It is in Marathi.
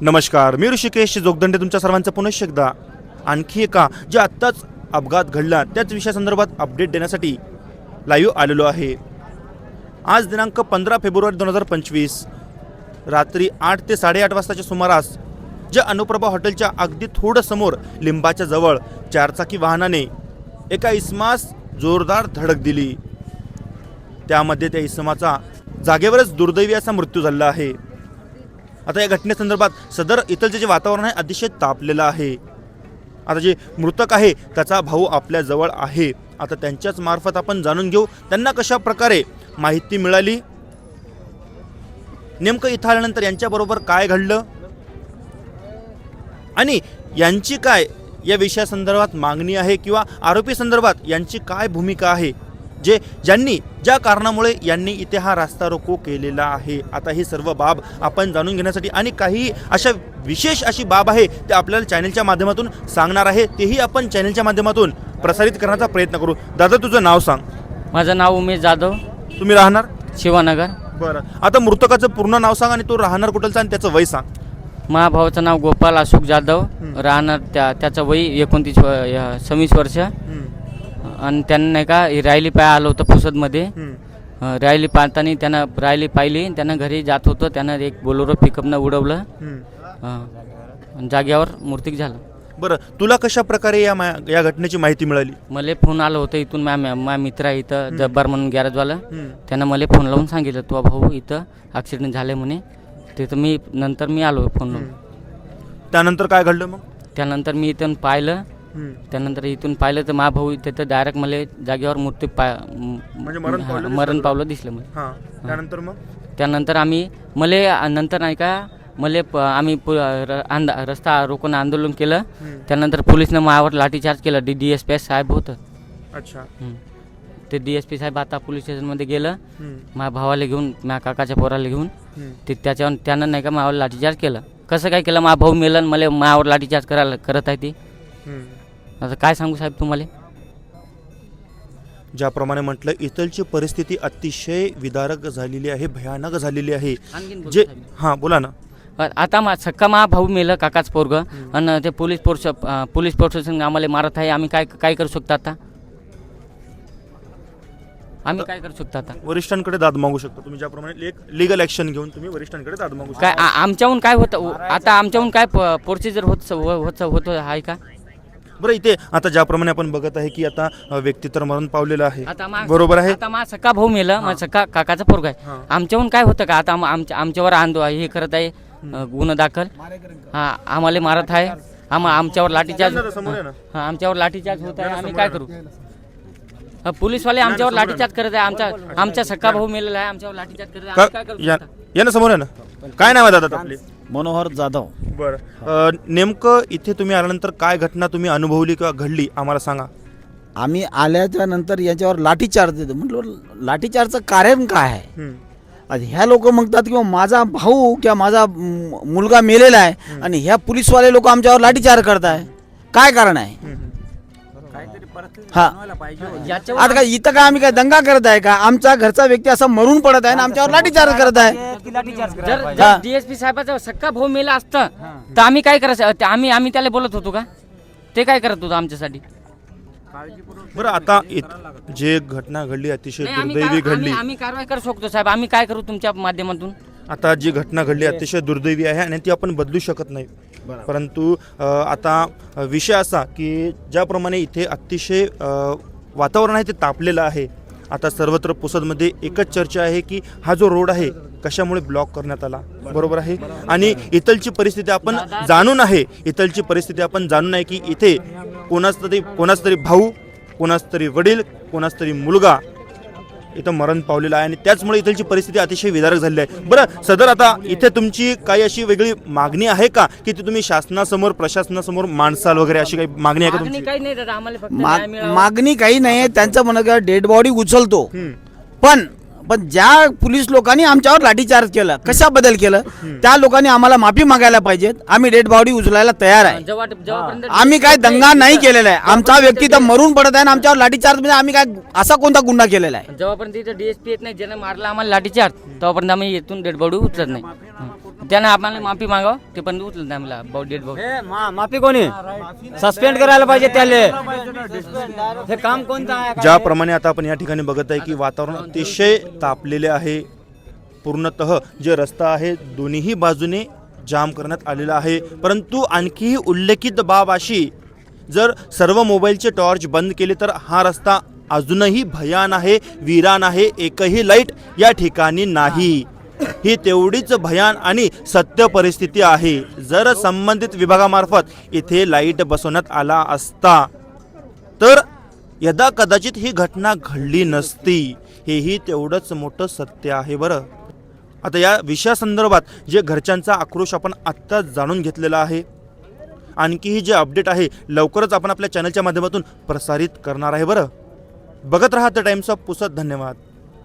नमस्कार मी ऋषिकेश जोगदंडे तुमच्या सर्वांचं पुनश एकदा. आणखी एका जे आत्ताच अपघात घडला त्याच विषयासंदर्भात अपडेट देण्यासाठी लाईव्ह आलेलो आहे. आज दिनांक पंधरा फेब्रुवारी दोन हजार पंचवीस रात्री आठ ते साडेआठ वाजताच्या सुमारास ज्या अनुप्रभा हॉटेलच्या अगदी थोडं समोर लिंबाच्या जवळ चारचाकी वाहनाने एका इस्मास जोरदार धडक दिली. त्यामध्ये त्या इसमाचा जागेवरच दुर्दैवी असा मृत्यू झाला आहे. आता या घटनेसंदर्भात सदर इथलचे जे वातावरण आहे अतिशय तापलेलं आहे. आता जे मृतक आहे त्याचा भाऊ आपल्याजवळ आहे. आता त्यांच्याच मार्फत आपण जाणून घेऊ त्यांना कशा प्रकारे माहिती मिळाली? नेमकं इथं आल्यानंतर यांच्याबरोबर काय घडलं? आणि यांची काय या विषयासंदर्भात मागणी आहे किंवा आरोपी संदर्भात यांची काय भूमिका आहे? जे ज्यांनी ज्या कारणामुळे यांनी इथे हा रास्ता रोको केलेला आहे. आता ही सर्व बाब आपण जाणून घेण्यासाठी आणि काही अशा विशेष अशी बाब आहे ते आपल्याला चॅनलच्या माध्यमातून सांगणार आहे. तेही आपण चॅनलच्या माध्यमातून प्रसारित करण्याचा प्रयत्न करू. दादा तुझं नाव सांग. माझं नाव उमेश जाधव. तुम्ही राहणार? शिवानगर. बरं. आता मृतकाचं पूर्ण नाव सांग आणि तो राहणार कुठलचा आणि त्याचं वय सांग. महाभावाचं नाव गोपाल अशोक जाधव. राहणार त्या त्याचं वय एकोणतीस सव्वीस वर्ष. आणि त्यांना नाही का रॅली पाय आलं होतं पुसदमध्ये रॅली पाहताना त्यानं रॅली पाहिली त्यानं घरी जात होतं त्यानं एक बोलोरो पिकअपनं उडवलं. आणि जाग्यावर मूर्तिक झालं. बरं तुला कशा प्रकारे या मा या घटनेची माहिती मिळाली? मला फोन आलं होतं इथून माझ्या माझ्या मित्र आहे इथं जब्बार म्हणून गॅरेजवालं. त्यानं मला फोन लावून सांगितलं तो भाऊ इथं ॲक्सिडेंट झालं म्हणे. तिथं मी नंतर मी आलो फोन लावून. त्यानंतर काय घडलं मग? त्यानंतर मी इथून पाहिलं त्यानंतर इथून पाहिलं तर मा भाऊ तिथं डायरेक्ट मला जागेवर मूर्ती पाय म्हणजे मरण हा, पावलं मरण दिसलं पावलं दिसलं मला. हां. त्यानंतर मग? त्यानंतर आम्ही मले नंतर नाही का मले प- आम्ही पु- र- आंद रस्ता रोखून आंदोलन केलं. त्यानंतर पोलिसनं मायावर लाठीचार्ज केला. डी डी एस पी साहेब होतं. अच्छा. ते डी एस पी साहेब आता पोलीस स्टेशनमध्ये गेलं. हम्म. माझ्या भावाला घेऊन माझ्या काकाच्या पोराला घेऊन हम्म. ते त्याच्यावर त्यानं नाही का मायावर लाठीचार्ज केलं. कसं काय केलं? माझा भाऊ मेलं आणि मला मायावर लाठीचार्ज करायला करत आहे ती. हम्म. आता काय सांगू साहेब तुम्हाला ज्याप्रमाणे म्हटलं इथलची परिस्थिती अतिशय विदारक झालेली आहे भयानक झालेली आहे जे हां बोला ना आता मा सक्का मा भाऊ मेलं काकाच पोरग आणि ते पोलीस फोर्स अं, पोलीस प्रशासन आम्हाला मारत आहे आम्ही काय काय करू शकतो आता आम्ही काय करू शकतो आता वरिष्ठांकडे दाद मागू शकता तुम्ही ज्याप्रमाणे एक लिगल ऍक्शन घेऊन तुम्ही वरिष्ठांकडे दाद मागू काय शकता आ- आमच्याहून काय होतं आता आमच्याहून काय प्रोसिजर होत होत होत आहे का बरं इथे आता ज्याप्रमाणे आपण बघत आहे की आता व्यक्ती तर मरण पावलेला आहे. बरोबर आहे? आता मा सक्का भाऊ मेलं माझा सक्का काकाचा पोरग आहे. आमच्याहून काय होतं का आता आम- आमच्या आमच्यावर आंदो हे करत आहे गुन्हा दाखल. हा आम्हाला मारत आहे. आम्हा आमच्यावर लाठीचार्ज आहे. हा आमच्यावर लाठीचार्ज होत आहे आम्ही काय करू? पोलीसवाले आमच्यावर लाठीचार्ज करत आहे आमच्या आमच्या सक्का भाऊ मेलेला आहे आमच्यावर लाठीचार्ज करत आहे काय समोर आहे ना? काय नाव आहे दादा आपले? मनोहर जाधव. बरं. अ, नेमकं इथे तुम्ही आल्यानंतर काय घटना तुम्ही अनुभवली किंवा घडली? आम्हाला सांगा. आम्ही आल्याच्यानंतर याच्यावर लाठीचार्ज देतो. म्हटलं लाठीचार्जचं कारण काय आहे? ह्या लोक म्हणतात किंवा माझा भाऊ किंवा माझा म- मुलगा मेलेला आहे आणि ह्या पोलीसवाले लोक आमच्यावर लाठीचार्ज करताय. काय कारण आहे. हा. याच्यावर आता काय इथं काय आम्ही काय दंगा करत आहे का? आमचा घरचा व्यक्ती असा मरून पडत आहे आणि आमच्यावर लाठीचार्ज करत आहे. जर हा. जर डीएसपी साहेबाचा सक्का भाऊ मेला असतं तर आम्ही काय करायचं? ते आम्ही आम्ही त्याला बोलत होतो का? ते काय करत होतो आमच्यासाठी? बरं आता इत- जे घटना घडली अतिशय नाही, आम्ही दुर्दैवी कार- घडली. आम्ही आम्ही कारवाई करू शकतो साहेब. आम्ही काय करू तुमच्या माध्यमातून? आता जी घटना घडली अतिशय दुर्दैवी आहे आणि ती आपण बदलू शकत नाही. परंतु अ, आता अ, विषय असा की ज्याप्रमाणे इथे अतिशय अ, वातावरण आहे ते तापलेलं आहे. आता सर्वत्र पुसदमध्ये एकच चर्चा आहे की हा जो रोड आहे कशामुळे ब्लॉक करण्यात आला? बरोबर आहे? आणि इथलची परिस्थिती आपण जाणून आहे. इथलची परिस्थिती आपण जाणून आहे की इथे कोणाच तरी कोणाच तरी भाऊ कोणाच तरी वडील कोणाच तरी मुलगा इथं मरण पावलेलं आहे. आणि त्याचमुळे इथलची परिस्थिती अतिशय विदारक झालेली आहे. बरं सदर आता इथे तुमची काही अशी वेगळी मागणी आहे का? की ती तुम्ही शासनासमोर प्रशासनासमोर माणसाल वगैरे अशी काही मागणी आहे का मागणी तुमची? काही नाही दादा आम्हाला फक्त मा- न्याय मिळावा. मागणी काही नाही त्यांचं म्हणणं का डेड बॉडी उचलतो. पण पण ज्या पोलीस लोकांनी आमच्यावर लाठीचार्ज केलं कशाबद्दल केलं त्या लोकांनी आम्हाला माफी मागायला पाहिजेत. आम्ही डेड बॉडी उचलायला तयार आहे. आम्ही काय दंगा नाही केलेला आहे. आमचा व्यक्ती तर मरून पडत आहे आणि आमच्यावर लाठीचार्ज म्हणजे आम्ही काय असा कोणता गुन्हा केलेला आहे? जेव्हापर्यंत इथं डीएसपी येत नाही ज्यानं मारला आम्हाला लाठीचार्ज तेव्हापर्यंत आम्ही येथून डेड बॉडी उचलत नाही. त्यानं आम्हाला माफी मागावं ते पण उचलत नाही मला भाऊ डेड भाऊ. हे मा- माफी कोणी? सस्पेंड करायला पाहिजे त्याले. हे काम कोणतं आहे? ज्याप्रमाणे आता आपण या ठिकाणी बघत आहे की वातावरण अतिशय तापलेले आहे. पूर्णतः जे रस्ता आहे दोन्हीही बाजूने जाम करण्यात आलेला आहे. परंतु आणखीही उल्लेखित बाब अशी जर सर्व मोबाईलचे टॉर्च बंद केले तर हा रस्ता अजूनही भयान आहे वीरान आहे एकही लाइट या ठिकाणी नाही. ही तेवढीच भयान आणि सत्य परिस्थिती आहे. जर संबंधित विभागामार्फत इथे लाइट बसवण्यात आला असता तर यदा कदाचित ही घटना घडली नसती. हेही तेवढंच मोठं सत्य आहे बरं. आता या विषयासंदर्भात जे घरच्यांचा आक्रोश आपण आत्ताच जाणून घेतलेला आहे आणखीही जे अपडेट आहे लवकरच आपण आपल्या चॅनलच्या माध्यमातून प्रसारित करणार आहे बरं. बघत राहा द टाइम्स ऑफ पुसत. धन्यवाद.